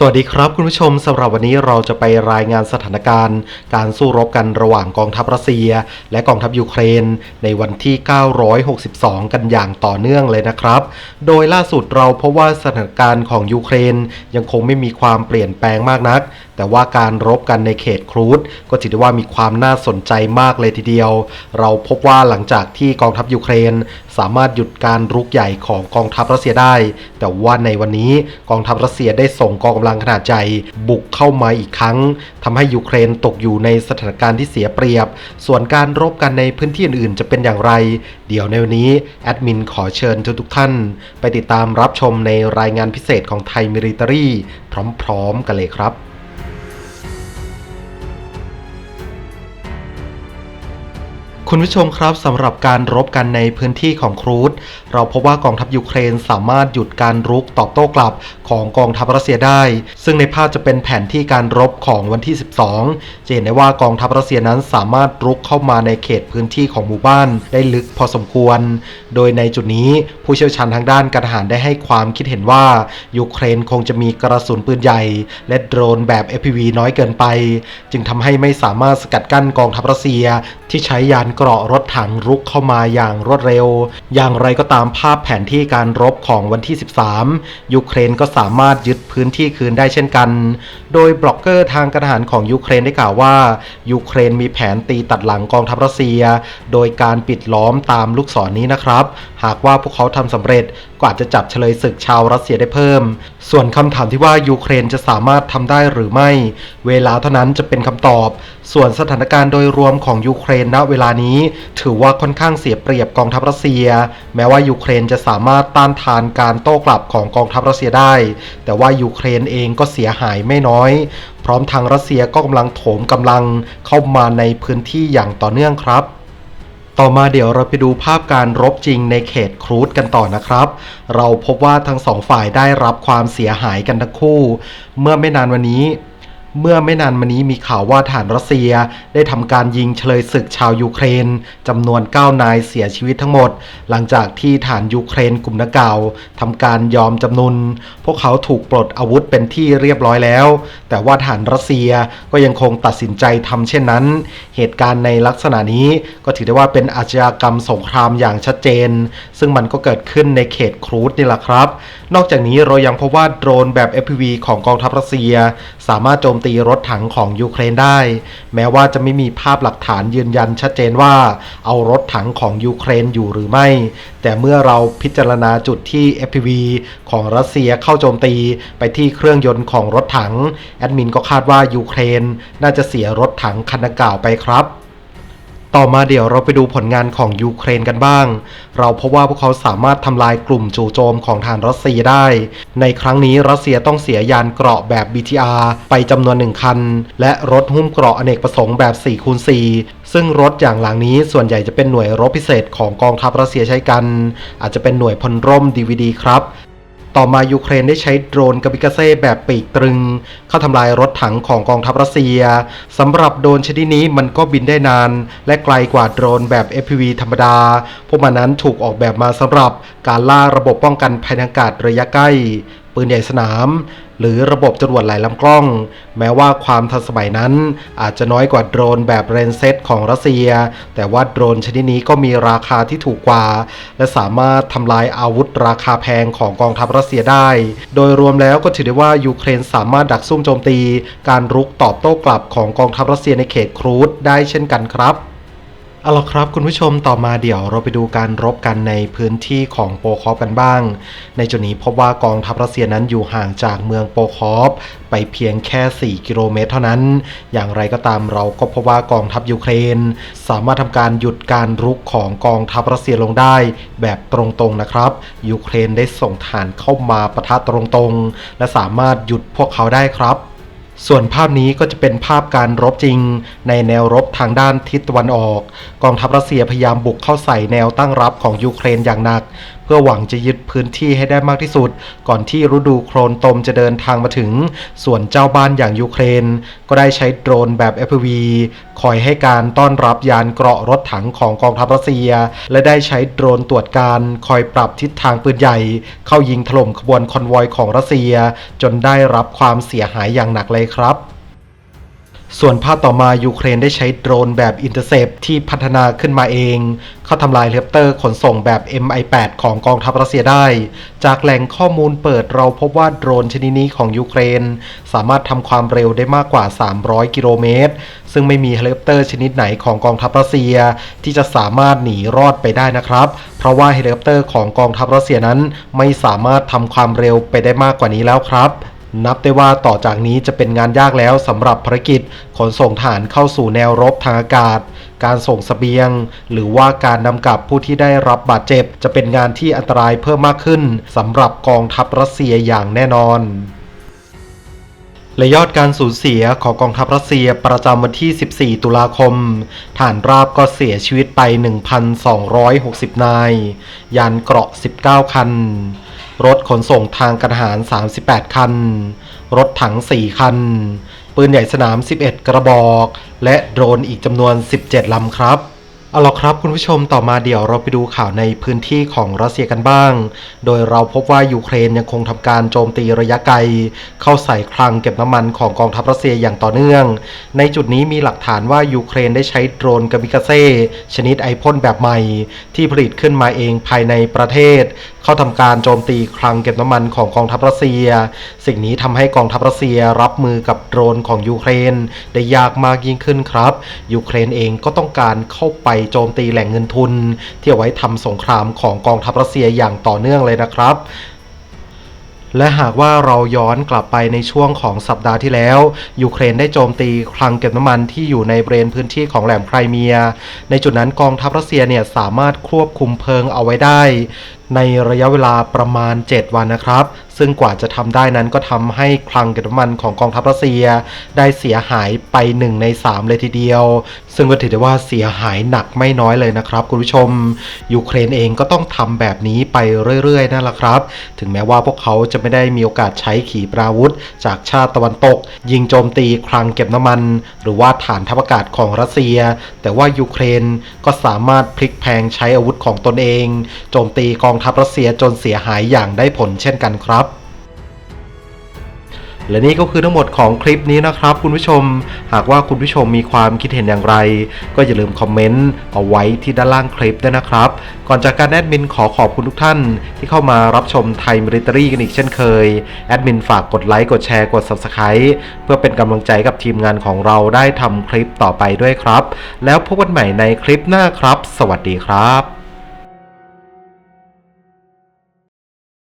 สวัสดีครับคุณผู้ชมสำหรับวันนี้เราจะไปรายงานสถานการณ์ การสู้รบกันระหว่างกองทัพรัสเซีย และกองทัพยูเครน ในวันที่ 962 กันอย่างต่อเนื่องเลยนะครับ โดยล่าสุดเราพบว่าสถานการณ์ของยูเครนยังคงไม่มีความเปลี่ยนแปลงมากนัก แต่ว่าการรบกันในเขตครูดก็ถือได้ว่ามีความน่าสนใจมากเลยทีเดียว เราพบว่าหลังจากที่กองทัพยูเครน สามารถหยุดการรุกใหญ่ของกองทัพรัสเซียได้ แต่ว่าในวันนี้กองทัพรัสเซียได้ส่งกองกำลังขนาดใหญ่บุกเข้ามาอีกครั้งทำให้ยูเครนตกอยู่ในสถานการณ์ที่เสียเปรียบ ส่วนการรบกันในพื้นที่อื่นๆ จะเป็นอย่างไร เดี๋ยวในวันนี้แอดมินขอเชิญทุกท่าน ไปติดตามรับชมในรายงานพิเศษของไทยมิลิตรีพร้อมๆ กันเลยครับ คุณผู้ชมครับสำหรับการรบกันในพื้นที่ของครูดเราพบว่ากองทัพยูเครนสามารถหยุดการรุกตอบโต้กลับของกองทัพรัสเซียได้ ซึ่งในภาพจะเป็นแผนที่การรบของวันที่ 12 จะเห็นได้ว่ากองทัพรัสเซียนั้นสามารถรุกเข้ามาในเขตพื้นที่ของหมู่บ้านได้ลึกพอสมควร โดยในจุดนี้ผู้เชี่ยวชาญทางด้านการทหารได้ให้ความคิดเห็นว่ายูเครนคงจะมีกระสุนปืนใหญ่ และโดรนแบบ FPV น้อยเกินไป จึงทำให้ไม่สามารถสกัดกั้นกองทัพรัสเซียที่ใช้ยานเกราะรถถังรุกเข้ามาอย่างรวดเร็ว อย่างไรก็ตามภาพแผนที่การรบของวันที่ 13 ยูเครนก็สามารถยึดพื้นที่คืนได้เช่นกัน โดยบล็อกเกอร์ทางการทหารของยูเครนได้กล่าวว่า ยูเครนมีแผนตีตัดหลังกองทัพรัสเซีย โดยการปิดล้อมตามลูกศรนนี้นะครับ หากว่าพวกเขาทำสำเร็จก็อาจจะจับเฉลยศึกชาวรัสเซียได้เพิ่ม ส่วนคำถามที่ว่ายูเครนจะสามารถทำได้หรือไม่ เวลาเท่านั้นจะเป็นคำตอบ ส่วนสถานการณ์โดยรวมของยูเครนณเวลานี้ถือว่าค่อนข้างเสียเปรียบกองทัพรัสเซีย แม้ว่ายูเครนจะสามารถต้านทานการโต้กลับของกองทัพรัสเซียได้ แต่ว่ายูเครนเองก็เสียหายไม่น้อย พร้อมทางรัสเซียก็กำลังโถมกำลังเข้ามาในพื้นที่อย่างต่อเนื่องครับต่อมาเดี๋ยวเราไปดูภาพการรบจริงในเขตครูดกันต่อนะครับ เราพบว่าทั้งสองฝ่ายได้รับความเสียหายกันทั้งคู่ เมื่อไม่นานวันนี้ เมื่อไม่นานมานี้มีข่าวว่าฐานรัสเซียได้ทำการยิงเฉลยศึกชาวยูเครนจำนวน 9 นายเสียชีวิตทั้งหมด หลังจากที่ฐานยูเครนกลุ่มนักเก่าทำการยอมจำนนพวกเขาถูกปลดอาวุธเป็นที่เรียบร้อยแล้ว แต่ว่าฐานรัสเซียก็ยังคงตัดสินใจทำเช่นนั้น เหตุการณ์ในลักษณะนี้ก็ถือได้ว่าเป็นอาชญากรรมสงครามอย่างชัดเจน ซึ่งมันก็เกิดขึ้นในเขตครูดนี่แหละครับ นอกจากนี้เรายังพบว่าโดรนแบบ FPV ของกองทัพรัสเซีย สามารถโจมตีรถถังของยูเครนได้ แม้ว่าจะไม่มีภาพหลักฐานยืนยันชัดเจนว่า เอารถถังของยูเครนอยู่หรือไม่ แต่เมื่อเราพิจารณาจุดที่ FPV ของรัสเซียเข้าโจมตีไปที่เครื่องยนต์ของรถถัง แอดมินก็คาดว่ายูเครนน่าจะเสียรถถังคันดังกล่าวไปครับ ต่อมาเดี๋ยวเราไปดูผลงานของยูเครนกันบ้าง เราพบว่าพวกเขาสามารถทำลายกลุ่มจู่โจมของทางรัสเซียได้ ในครั้งนี้รัสเซียต้องเสียยานเกราะแบบ BTR ไปจำนวนหนึ่งคัน และรถหุ้มเกราะอเนกประสงค์แบบ4คูณ4ซึ่งรถอย่างหลังนี้ส่วนใหญ่จะเป็นหน่วยรบพิเศษของกองทัพรัสเซียใช้กัน อาจจะเป็นหน่วยพลร่ม DVD ครับ ต่อมายูเครนได้ใช้โดรนกาบิกาเซ่แบบปีกตรึง เข้าทำลายรถถังของกองทัพรัสเซียสำหรับโดรนชนิดนี้มันก็บินได้นาน และไกลกว่าโดรนแบบ FPV ธรรมดา พวกมันนั้นถูกออกแบบมาสำหรับการล่าระบบป้องกันภัยทางอากาศระยะใกล้ ปืนใหญ่สนาม หรือระบบจรวดหลายลำกล้อง แม้ว่าความทันสมัยนั้น อาจจะน้อยกว่าโดรนแบบเรนเซตของรัสเซีย แต่ว่าโดรนชนิดนี้ก็มีราคาที่ถูกกว่า และสามารถทำลายอาวุธราคาแพงของกองทัพรัสเซียได้ โดยรวมแล้วก็ถือได้ว่ายูเครนสามารถดักซุ่มโจมตี การรุกตอบโต้กลับของกองทัพรัสเซียในเขตครูดได้เช่นกันครับ เอาละครับคุณผู้ชมต่อมาเดี๋ยวเราไปดูการรบกันในพื้นที่ของโปคอฟกันบ้าง ในจุดนี้พบว่ากองทัพรัสเซียนั้นอยู่ห่างจากเมืองโปคอฟไปเพียงแค่ 4 กิโลเมตรเท่านั้น อย่างไรก็ตามเราก็พบว่ากองทัพยูเครน สามารถทำการหยุดการรุกของกองทัพรัสเซียลงได้ แบบตรงๆนะครับ ยูเครนได้ส่งฐานเข้ามาปะทะตรงๆ และสามารถหยุดพวกเขาได้ครับ ส่วนภาพนี้ก็จะเป็นภาพการรบจริง ในแนวรบทางด้านทิศตะวันออก กองทัพรัสเซียพยายามบุกเข้าใส่แนวตั้งรับของยูเครนอย่างหนัก พื่อหวังจะยึดพื้นที่ให้ได้มากที่สุด ก่อนที่ฤดูโคลนตมจะเดินทางมาถึง ส่วนเจ้าบ้านอย่างยูเครน ก็ได้ใช้โดรนแบบ FPV คอยให้การต้อนรับยานเกราะรถถังของกองทัพรัสเซีย และได้ใช้โดรนตรวจการคอยปรับทิศทางปืนใหญ่ เข้ายิงถล่มขบวนคอนวอยของรัสเซีย จนได้รับความเสียหายอย่างหนักเลยครับ ส่วนภาพต่อมายูเครนได้ใช้โดรนแบบอินเตอร์เซปที่พัฒนาขึ้นมาเอง เข้าทำลายเฮลิคอปเตอร์ขนส่งแบบ MI8 ของกองทัพรัสเซียได้ จากแหล่งข้อมูลเปิดเราพบว่าโดรนชนิดนี้ของยูเครน สามารถทำความเร็วได้มากกว่า 300 กิโลเมตร ซึ่งไม่มีเฮลิคอปเตอร์ชนิดไหนของกองทัพรัสเซีย ที่จะสามารถหนีรอดไปได้นะครับ เพราะว่าเฮลิคอปเตอร์ของกองทัพรัสเซียนั้น ไม่สามารถทำความเร็วไปได้มากกว่านี้แล้วครับ นับได้ว่าต่อจากนี้จะเป็นงานยากแล้วสำหรับภารกิจขนส่งฐานเข้าสู่แนวรบทางอากาศ การส่งสเสบียง หรือว่าการนำกลับผู้ที่ได้รับบาดเจ็บ จะเป็นงานที่อันตรายเพิ่มมากขึ้นสำหรับกองทัพรัสเซียอย่างแน่นอนและยอดการสูญเสียของกองทัพรัสเซียประจำวันที่ 14 ตุลาคม ฐานราบก็เสียชีวิตไป 1,260 นาย ยานเกราะ 19 คัน รถขนส่งทางการทหาร 38 คัน รถถัง 4 คัน ปืนใหญ่สนาม 11 กระบอก และโดรนอีกจำนวน 17 ลำครับ เอาละครับคุณผู้ชมต่อมาเดี๋ยวเราไปดูข่าวในพื้นที่ของรัสเซียกันบ้าง โดยเราพบว่ายูเครนยังคงทำการโจมตีระยะไกล เข้าใส่คลังเก็บน้ำมันของกองทัพรัสเซียอย่างต่อเนื่อง ในจุดนี้มีหลักฐานว่ายูเครนได้ใช้โดรนกามิกาเซ่ชนิดไอพ่นแบบใหม่ ที่ผลิตขึ้นมาเองภายในประเทศ เข้าทำการโจมตีคลังเก็บน้ำมันของกองทัพรัสเซีย สิ่งนี้ทำให้กองทัพรัสเซียรับมือกับโดรนของยูเครน ได้ยากมากยิ่งขึ้นครับยูเครนเองก็ต้องการเข้าไปโจมตีแหล่งเงินทุน ที่เอาไว้ทำสงครามของกองทัพรัสเซียอย่างต่อเนื่องเลยนะครับและหากว่าเราย้อนกลับไปในช่วงของสัปดาห์ที่แล้ว ยูเครนได้โจมตีคลังเก็บน้ำมันที่อยู่ในบริเวณพื้นที่ของแหลมไครเมีย ในจุดนั้นกองทัพรัสเซียเนี่ยสามารถควบคุมเพลิงเอาไว้ได้ ในระยะเวลาประมาณ 7 วันนะครับ ซึ่งกว่าจะทำได้นั้นก็ทำให้คลังเก็บน้ำมันของกองทัพรัสเซีย ได้เสียหายไป 1 ใน 3 เลยทีเดียว ซึ่งก็ถือได้ว่าเสียหายหนักไม่น้อยเลยนะครับ คุณผู้ชม ยูเครนเองก็ต้องทำแบบนี้ไปเรื่อยๆนั่นแหละครับ ถึงแม้ว่าพวกเขาจะไม่ได้มีโอกาสใช้ขีปนาวุธ จากชาติตะวันตก ยิงโจมตีคลังเก็บน้ำมัน หรือว่าฐานทัพอากาศของรัสเซีย แต่ว่ายูเครนก็สามารถพลิกแพงใช้อาวุธของตนเอง โจมตีกองทัพรัสเซียจนเสียหายอย่างได้ผลเช่นกันครับและนี่ก็คือทั้งหมดของคลิปนี้นะครับ คุณผู้ชม หากว่าคุณผู้ชมมีความคิดเห็นอย่างไร ก็อย่าลืมคอมเมนต์เอาไว้ที่ด้านล่างคลิปด้วยนะครับ ก่อนจากการแอดมินขอขอบคุณทุกท่าน ที่เข้ามารับชมไทยมิลิตรีกันอีกเช่นเคย แอดมินฝากกดไลค์กดแชร์กด Subscribe เพื่อเป็นกำลังใจกับทีมงานของเราได้ทำคลิปต่อไปด้วยครับ แล้วพบกันใหม่ในคลิปหน้าครับ สวัสดีครับ